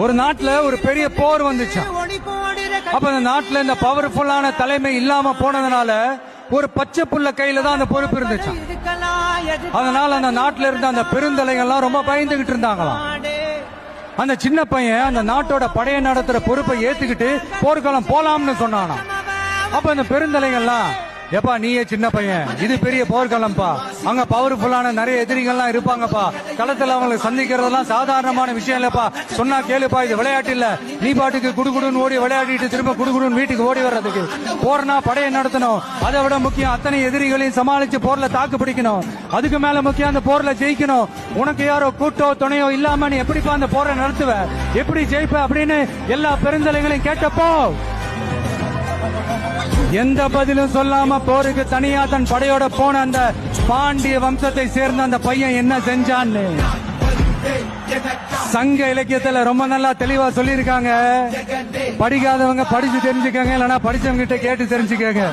ஒரு நாட்டுல ஒரு பெரிய போர் வந்துச்சு அப்ப அந்த நாட்டுல இந்த பவர்ஃபுல்லான தலைமை இல்லாம போனதுனால ஒரு பச்சை புள்ள கையில தான் அந்த பொறுப்பு இருந்துச்சு அதனால அந்த நாட்டுல இருந்த அந்த பெருந்தலைகள்லாம் ரொம்ப பயந்துகிட்டு இருந்தாங்களாம். அந்த சின்ன பையன் அந்த நாட்டோட படையை நடத்துற பொறுப்பை ஏத்துக்கிட்டு போர்க்களம் போலாம்னு சொன்னானா அப்ப அந்த பெருந்தலைகள்லாம் எப்பா நீயே சின்ன பையன். இது பெரிய போர்க்களம்ப்பா. அங்க பவர்ஃபுல்லான நிறைய எதிரிகள்லாம் இருப்பாங்கப்பா. களத்துல அவங்களை சந்திக்கிறதெல்லாம் சாதாரணமான விஷயம் இல்லப்பா. சொன்னா கேளுப்பா இது விளையாட்டு இல்ல. நீ பாட்டுக்கு குடுகுடுன்னு ஓடி விளையாடிட்டு திரும்ப குடுகுடுன்னு வீட்டுக்கு ஓடி வர்றதுக்கு. போர்னா படையை நடத்தணும். அதை விட முக்கியம் அத்தனை எதிரிகளையும் சமாளிச்சு போர்ல தாக்கு பிடிக்கணும். அதுக்கு மேல முக்கியம் அந்த போர்ல ஜெயிக்கணும். உனக்கு யாரோ கூட்டோ துணையோ இல்லாம நீ எப்படிப்பா அந்த போரை நடத்துவ? எப்படி ஜெயிப்ப அப்படின்னு எல்லா பெருந்தலைகளையும் கேட்டப்போ. எந்த பதிலும் சொல்லாம போருக்கு தனியா தன் படையோட போன அந்த பாண்டிய வம்சத்தை சேர்ந்த அந்த பையன் என்ன செஞ்சான்னு? சங்க இலக்கியத்துல ரொம்ப நல்லா தெளிவா சொல்லியிருக்காங்க. படிக்காதவங்க படிச்சு தெரிஞ்சுக்கங்க இல்லைன்னா படிச்சவங்க கிட்ட கேட்டு தெரிஞ்சுக்கங்க.